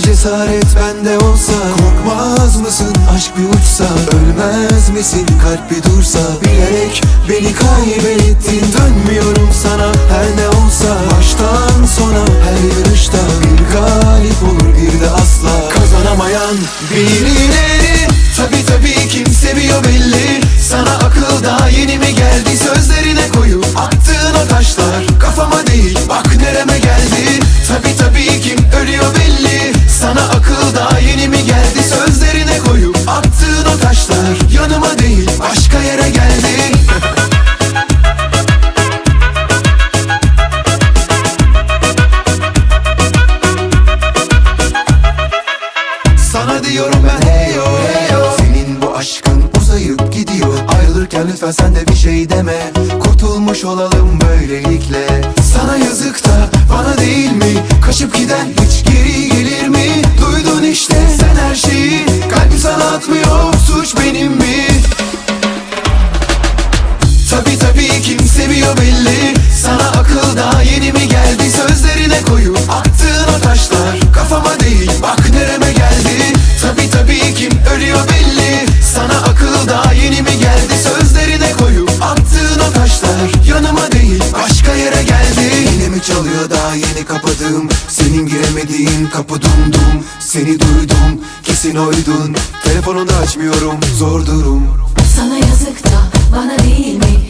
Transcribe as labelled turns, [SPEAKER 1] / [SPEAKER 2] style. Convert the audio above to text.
[SPEAKER 1] cesaret bende olsa. Korkmaz mısın? Aşk bir uçsa. Ölmez misin? Kalp bir dursa. Bilerek beni kaybettin. Dönmüyorum sana. Her ne taşlar Yanıma değil başka yere geldi. Sana diyorum ben heyo heyo Senin bu aşkın uzayıp gidiyor. Ayrılırken lütfen sen de bir şey deme. Kurtulmuş olalım böylelikle. Sana yazık da Tabi kim seviyor belli. Sana akıl daha yeni mi geldi? Sözlerine koyup attığın o taşlar. Kafama değil bak nereme geldi. Tabi tabi kim ölüyor belli. Sana akıl daha yeni mi geldi? Sözlerine koyup attığın o taşlar. Yanıma değil başka yere geldi. Yine mi çalıyor daha yeni kapadığım? Senin giremediğin kapı dumdum Seni duydum kesin oydun. Telefonunu da açmıyorum zor durum.
[SPEAKER 2] Sana yazık da bana değil mi?